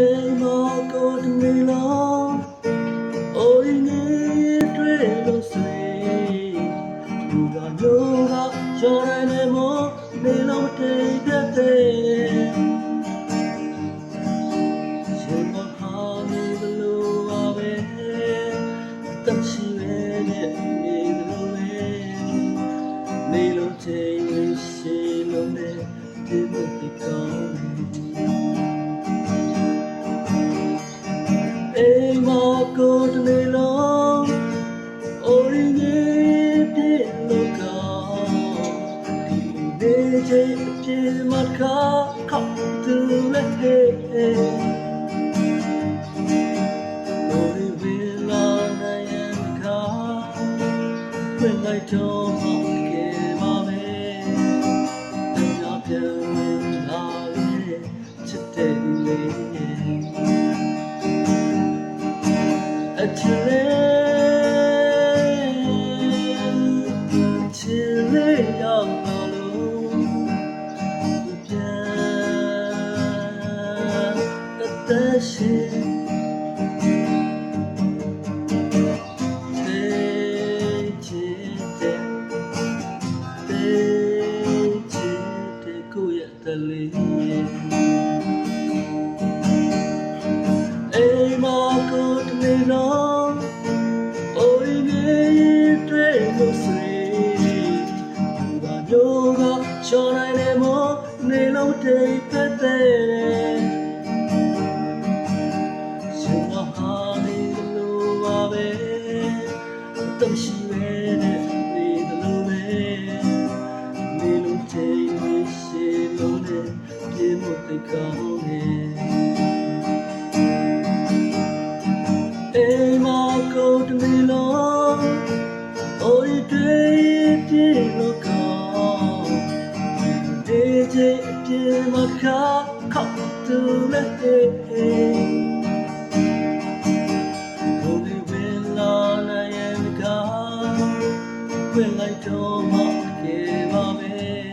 အိမ်မကိုတမီလုံး နေချေပြေမခါခောက်တူလေဟေကိုရီဝီလာနိုင်ရန်ခါခွင့်လိုက်တော့မှကေပါပဲတရားပြန်လာလေချစ်တဲ့လေအချစ်လေးချစ်လေးရောက်တော့ သက်ရှင်တဲ့ချစ်တဲ့တဲ့ချစ် သိကောင်းနေအိမ်မှာကိုတမီလုံးအိုးတွေပြေလို့ကောင်းဒေဂျေအပြေမခါခောက်တူလက်သေးဘုံဒီဝင်းလာနိုင်ရဲ့ကဝင်လိုက်တော့မှကေပါမယ်